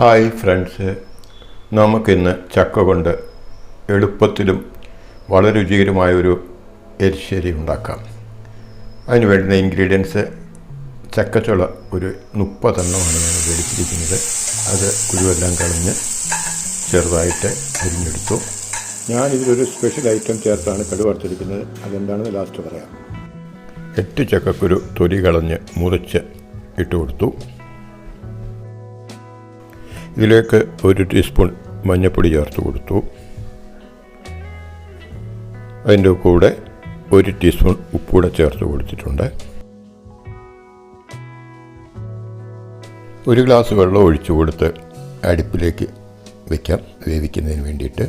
Hi friends. നമുക്കിന്ന് ചക്ക കൊണ്ട് എളുപ്പത്തിലും വളരെ രുചികരമായ ഒരു എരിശ്ശേരി ഉണ്ടാക്കാം. അതിന് വേണ്ടുന്ന ഇൻഗ്രീഡിയൻസ് ചക്കച്ചുള ഒരു മുപ്പതെണ്ണമാണ് ഞാൻ ഉപയോഗിച്ചിരിക്കുന്നത് അത് കുരുവെല്ലാം കളഞ്ഞ് ചെറുതായിട്ട് അരിഞ്ഞെടുത്തു. ഞാനിതിലൊരു സ്പെഷ്യൽ ഐറ്റം ചേർത്താണ് കടുവറുത്തിരിക്കുന്നത്. അതെന്താണെന്ന് ലാസ്റ്റ് പറയാം. എട്ട് ചക്കക്കുരു തൊലി കളഞ്ഞ് മുറിച്ച് ഇട്ട് കൊടുത്തു ഇതിലേക്ക് ഒരു ടീസ്പൂൺ മഞ്ഞൾപ്പൊടി ചേർത്ത് കൊടുത്തു. അതിന്റെ കൂടെ ഒരു ടീസ്പൂൺ ഉപ്പൂടെ ചേർത്ത് കൊടുത്തിട്ടുണ്ട്. ഒരു ഗ്ലാസ് വെള്ളം ഒഴിച്ചു കൊടുത്ത് അടുപ്പിലേക്ക് വയ്ക്കാം വേവിക്കുന്നതിന് വേണ്ടിയിട്ട്.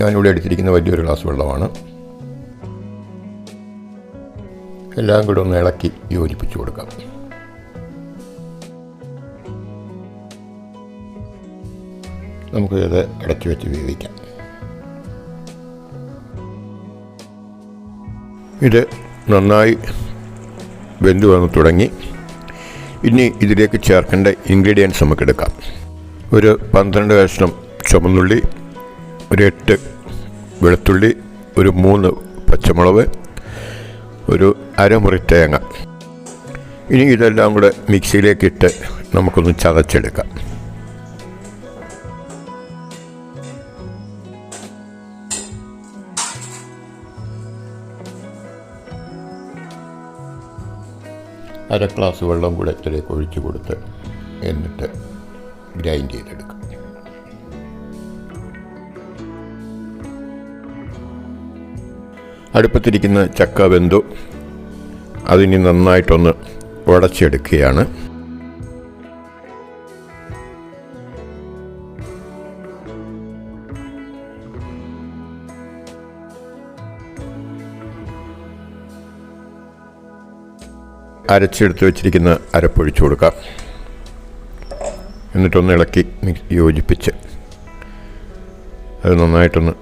ഞാനിവിടെ എടുത്തിരിക്കുന്ന വലിയൊരു ഗ്ലാസ് വെള്ളമാണ്. എല്ലാം കൂടെ ഒന്ന് ഇളക്കി യോജിപ്പിച്ചു കൊടുക്കാം. നമുക്ക് ഇത് അടച്ചു വെച്ച് വേവിക്കാം ഇത് നന്നായി വെന്ത് വന്ന് തുടങ്ങി. ഇനി ഇതിലേക്ക് ചേർക്കേണ്ട ഇൻഗ്രീഡിയൻസ് നമുക്ക് എടുക്കാം. ഒരു പന്ത്രണ്ട് കഷ്ണം ചുമന്നുള്ളി ഒരു എട്ട് വെളുത്തുള്ളി ഒരു മൂന്ന് പച്ചമുളക് ഒരു അരമുറി തേങ്ങ. ഇനി ഇതെല്ലാം കൂടെ മിക്സിയിലേക്കിട്ട് നമുക്കൊന്ന് ചതച്ചെടുക്കാം. അര ഗ്ലാസ് വെള്ളം കൂടെ ഇത്രയും ഒഴിച്ച് കൊടുത്ത് എന്നിട്ട് ഗ്രൈൻഡ് ചെയ്തെടുക്കും. അടുപ്പത്തിരിക്കുന്ന ചക്ക വെന്തു. അതിനി നന്നായിട്ടൊന്ന് ഉടച്ചെടുക്കുകയാണ്. അരച്ചെടുത്ത് വെച്ചിരിക്കുന്ന അരപ്പൊഴിച്ചു കൊടുക്കാം. എന്നിട്ടൊന്ന് ഇളക്കി യോജിപ്പിച്ച് അത് നന്നായിട്ടൊന്ന്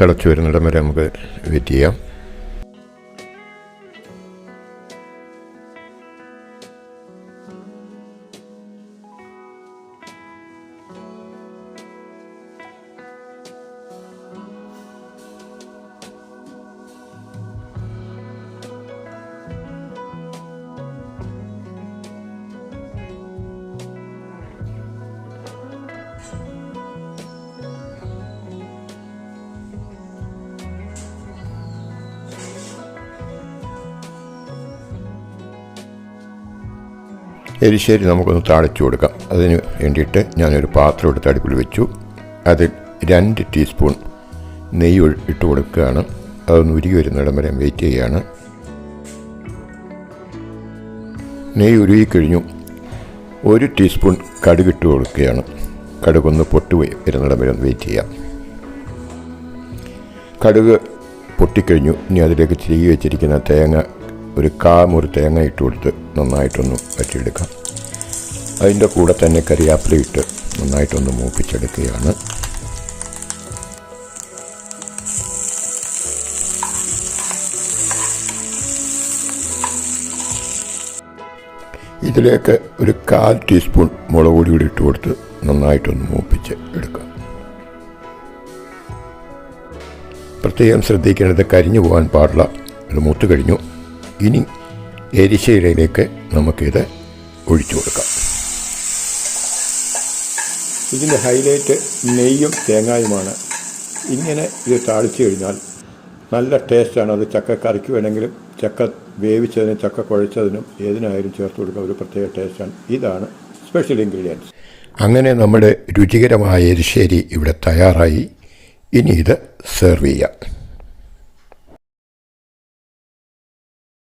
തിളച്ച് വരുന്നിടം വരെ നമുക്ക് വെയിറ്റ് ചെയ്യാം. എരിശ്ശേരി നമുക്കൊന്ന് താളിച്ചു കൊടുക്കാം. അതിന് വേണ്ടിയിട്ട് ഞാനൊരു പാത്രം എടുത്ത് അടുപ്പിൽ വെച്ചു. അതിൽ രണ്ട് ടീസ്പൂൺ നെയ്യ് ഇട്ട് കൊടുക്കുകയാണ്. അതൊന്ന് ഉരുകി വരുന്നിടം വരെ വെയിറ്റ് ചെയ്യുകയാണ് നെയ്യ് ഉരുകിക്കഴിഞ്ഞു ഒരു ടീസ്പൂൺ കടുക് ഇട്ട് കൊടുക്കുകയാണ്. കടുകൊന്ന് പൊട്ടി വരുന്നിടം വരെ വെയിറ്റ് ചെയ്യാം. കടുക് പൊട്ടിക്കഴിഞ്ഞു. ഇനി അതിലേക്ക് തിരികെ വെച്ചിരിക്കുന്ന തേങ്ങ ഒരു കാമൊരു തേങ്ങ ഇട്ട് കൊടുത്ത് നന്നായിട്ടൊന്ന് വറ്റിയെടുക്കാം. അതിന്റെ കൂടെ തന്നെ കരിയാപ്പില ഇട്ട് നന്നായിട്ടൊന്ന് മൂപ്പിച്ചെടുക്കുകയാണ്. ഇതിലേക്ക് ഒരു കാൽ ടീസ്പൂൺ മുളക് പൊടി കൂടി ഇട്ട് കൊടുത്ത് നന്നായിട്ടൊന്ന് മൂപ്പിച്ച് എടുക്കാം. പ്രത്യേകം ശ്രദ്ധിക്കേണ്ടത് കരിഞ്ഞു പോകാൻ പാടില്ല. ഇത് മൂത്ത് കഴിഞ്ഞു. ഇനി എരിശയിലേക്ക് നമുക്കിത് ഒഴിച്ചു കൊടുക്കാം. ഇതിന്റെ ഹൈലൈറ്റ് നെയ്യും തേങ്ങായുമാണ്. ഇങ്ങനെ ഇത് താളിച്ചു കഴിഞ്ഞാൽ നല്ല ടേസ്റ്റാണ്. അത് ചക്ക കറിക്ക് വേണമെങ്കിലും ചക്ക വേവിച്ചതിനും ചക്ക കുഴച്ചതിനും ഏതിനായാലും ചേർത്ത് കൊടുക്കുക ഒരു പ്രത്യേക ടേസ്റ്റാണ്. ഇതാണ് സ്പെഷ്യൽ ഇൻഗ്രീഡിയൻസ്. അങ്ങനെ നമ്മുടെ രുചികരമായ എരിശ്ശേരി ഇവിടെ തയ്യാറായി. ഇനി ഇത് സെർവ് ചെയ്യാം.